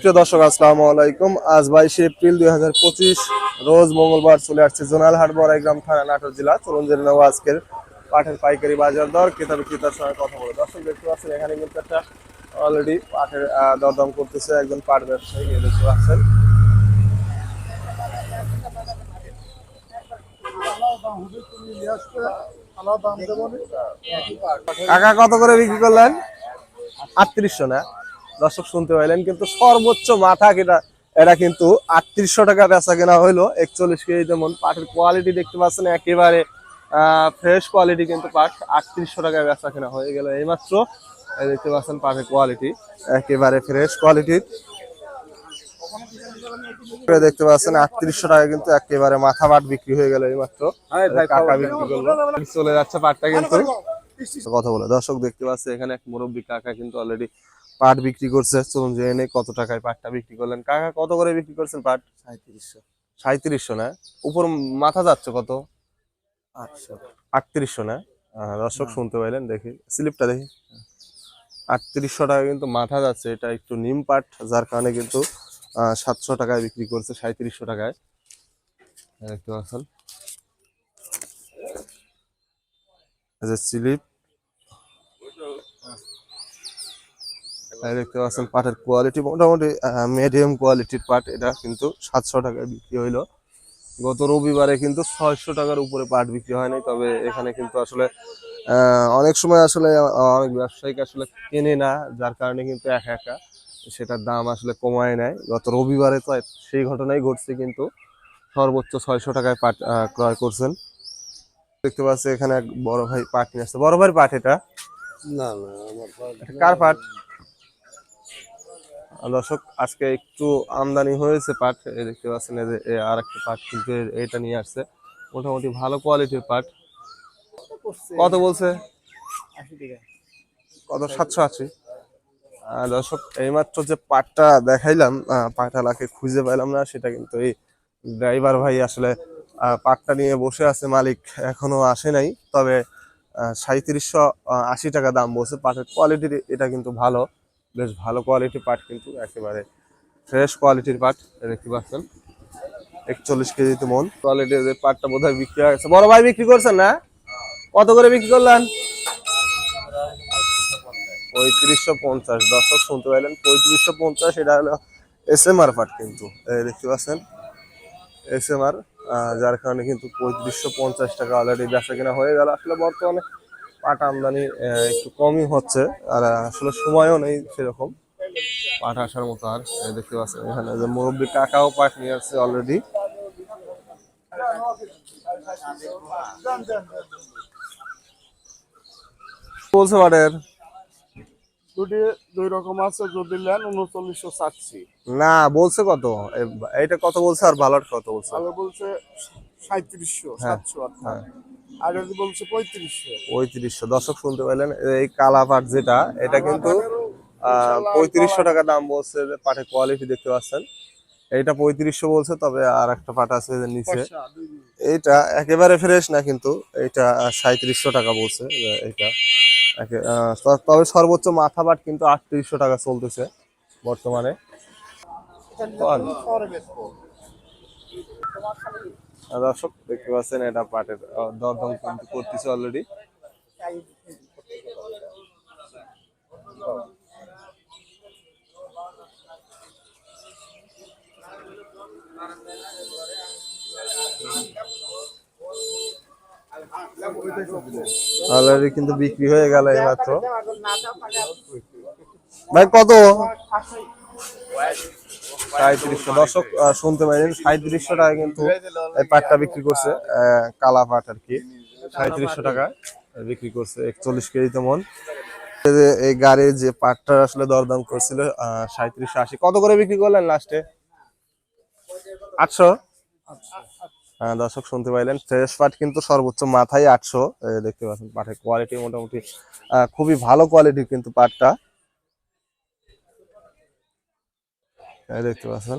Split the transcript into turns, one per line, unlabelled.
প্রিয় দর্শক, আসসালামু আলাইকুম। আজ বাইশে এপ্রিল দুই হাজার পঁচিশ, রোজ মঙ্গলবার চলে আসছে জোনাল হাট, বড়াইগ্রাম থানা, নাটোর জেলা। চলুন জেনে নেব আজকের পাঠের পাইকারি বাজার দর। ক্রেতা বিক্রেতার সঙ্গে কথা বলে দর্শক, দেখতে পাচ্ছেন, এখানে কিন্তু একটা অলরেডি পাঠের দরদাম করতেছে একজন পাট ব্যবসায়ী। দেখতে পাচ্ছেন। কাকা, কত করে বিক্রি করলেন? আটত্রিশশো, না? দর্শক শুনতে পাইলেন কিন্তু সর্বোচ্চ মাথা কেটা এটা কিন্তু আটত্রিশশো টাকা বেচা কেনা হইল। একচল্লিশ কেজি যেমন পাটের কোয়ালিটি দেখতে পাচ্ছেন একেবারে ফ্রেশ কোয়ালিটি কিন্তু পাট আটত্রিশশো টাকায় বেচা কেনা হয়ে গেল এইমাত্র। এই দেখতে পাচ্ছেন পাটের কোয়ালিটি একেবারে ফ্রেশ কোয়ালিটির দেখতে পাচ্ছেন আটত্রিশশো টাকা কিন্তু একেবারে মাথা পাট বিক্রি হয়ে গেল এইমাত্র। কাকা বিক্রি করল। চলে যাচ্ছে পাটটা কিন্তু। কথা বলে দর্শক দেখতে পাচ্ছে এখানে এক মুরব্বী কাকা কিন্তু অলরেডি পাট বিক্রি করছে চলুন যে এনে কত টাকায় পাটটা বিক্রি করলেন। কাকা কত করে বিক্রি করছেন পাট?
সাঁত্রিশশো
সাঁত্রিশশো না? উপর মাথা যাচ্ছে কত?
আটশো।
আটত্রিশশো না? দর্শক শুনতে পাইলেন দেখি। স্লিপটা দেখি। আটত্রিশশো টাকা কিন্তু মাথা যাচ্ছে এটা একটু নিম পাট যার কারণে কিন্তু সাতশো টাকায় বিক্রি করছে সাঁত্রিশশো টাকায়। দেখতে পাচ্ছেন। স্লিপ দেখতে পাচ্ছেন পাটের কোয়ালিটি মোটামুটি মিডিয়াম কোয়ালিটির পাট এটা কিন্তু সাতশো টাকায় বিক্রি হইল। গত রবিবারে কিন্তু ছয়শো টাকার উপরে পাট বিক্রি হয় নাই তবে এখানে কিন্তু আসলে অনেক সময় আসলে অনেক ব্যবসায়িক আসলে কেনে না যার কারণে কিন্তু একা একা সেটার দাম আসলে কমায় নেয় গত রবিবারে তো সেই ঘটনাই ঘটছে কিন্তু সর্বোচ্চ ছয়শো টাকায় পাট ক্রয় করছেন। দেখতে পাচ্ছি এখানে এক বড় ভাই পাট নিয়ে আসছে। বড় ভাই পাট এটা?
না না
কার পাট? দর্শক, আজকে একটু আমদানি হয়েছে পাট। দেখতে পাচ্ছেন যে আর একটা পাট কিন্তু এটা নিয়ে আসছে। মোটামুটি ভালো কোয়ালিটির পাট। কত বলছে? কত? সাতশো আশি। দর্শক, এইমাত্র যে পাটটা দেখাইলাম পাটালাকে খুঁজে পাইলাম না, সেটা কিন্তু এই ড্রাইভার ভাই আসলে পাটটা নিয়ে বসে আছে, মালিক এখনও আসে নাই। তবে সাঁত্রিশশো আশি টাকা দাম বলছে, পাটের কোয়ালিটির, এটা কিন্তু ভালো। বেশ ভালো কোয়ালিটির পাট কিন্তু একেবারে ফ্রেশ কোয়ালিটির পাট দেখতে পাচ্ছেন। একচল্লিশ কেজিতে মন। কোয়ালিটির যে পাটটা বোধহয় বিক্রি হয়ে গেছে। বড় ভাই বিক্রি করছেন না? কত করে বিক্রি করলেন? পঁয়ত্রিশশো পঞ্চাশ। দর্শক, শুনতে পাইলেন, পঁয়ত্রিশশো পঞ্চাশ, এটা হলো এস এম আর পাট কিন্তু। দেখতে পাচ্ছেন? এস এম আর যার কারণে কিন্তু পঁয়ত্রিশশো পঞ্চাশ টাকা অলরেডি বেচা কেনা হয়ে গেল। আসলে বর্তমানে পাট আমদানি একটু কমই হচ্ছে আর আসলে সময়ও নেই সেরকম। পাট আসার মতো আর দেখতে পাচ্ছেন এখানে যে মুরব্বী কাকাও পাট নিয়ে আসছে অলরেডি বলছে পাটের?
দুটি দুই রকম আছে যদি নেন উনচল্লিশশো চাচ্ছি।
না বলছে কত? এ- এইটা কত বলছে আর ভালোটা কত বলছে?
ভালো বলছে সাঁত্রিশশো
হ্যাঁ,
সাতশো
হ্যাঁ।
আর বলছে পঁয়ত্রিশশো।
পঁয়ত্রিশশো। দর্শক শুনতে পাইলেন এই কালা পাট যেটা এটা কিন্তু পঁয়ত্রিশশো টাকা দাম বলছে পাটের কোয়ালিটি দেখতে পাচ্ছেন। এইটা পঁয়ত্রিশশো বলছে তবে আর একটা পাট আছে নিচে। এইটা একেবারে ফ্রেশ না কিন্তু এইটা সাঁত্রিশশো টাকা বলছে এইটা তবে সর্বোচ্চ মাথা পাট কিন্তু আটত্রিশশো টাকা চলতেছে বর্তমানে। দর্শক, দেখতে পাচ্ছেন এটা পাটের দরদাম কিন্তু করতেছে অলরেডি অলরেডি কিন্তু বিক্রি হয়ে গেল এইমাত্র ভাই, কত? সাঁত্রিশশো। দর্শক শুনতে পাইলেন, সাঁত্রিশশো টাকা কিন্তু এই পাটটা বিক্রি করছে কালা পাট আর কি। সাঁত্রিশশো টাকা বিক্রি করছে, একচল্লিশ কেজিতে মন। এই গাড়ির যে পাটটা আসলে দরদাম করছিল সাঁত্রিশশো আশি। কত করে বিক্রি করলেন লাস্টে আটশো? হ্যাঁ দর্শক, শুনতে পাইলেন। ফ্রেশ পাট কিন্তু সর্বোচ্চ মাথায় আটশো। দেখতে পাচ্ছেন, পাটের কোয়ালিটি মোটামুটি খুবই ভালো কোয়ালিটির কিন্তু পাটটা এই দেখতে পাচ্ছেন।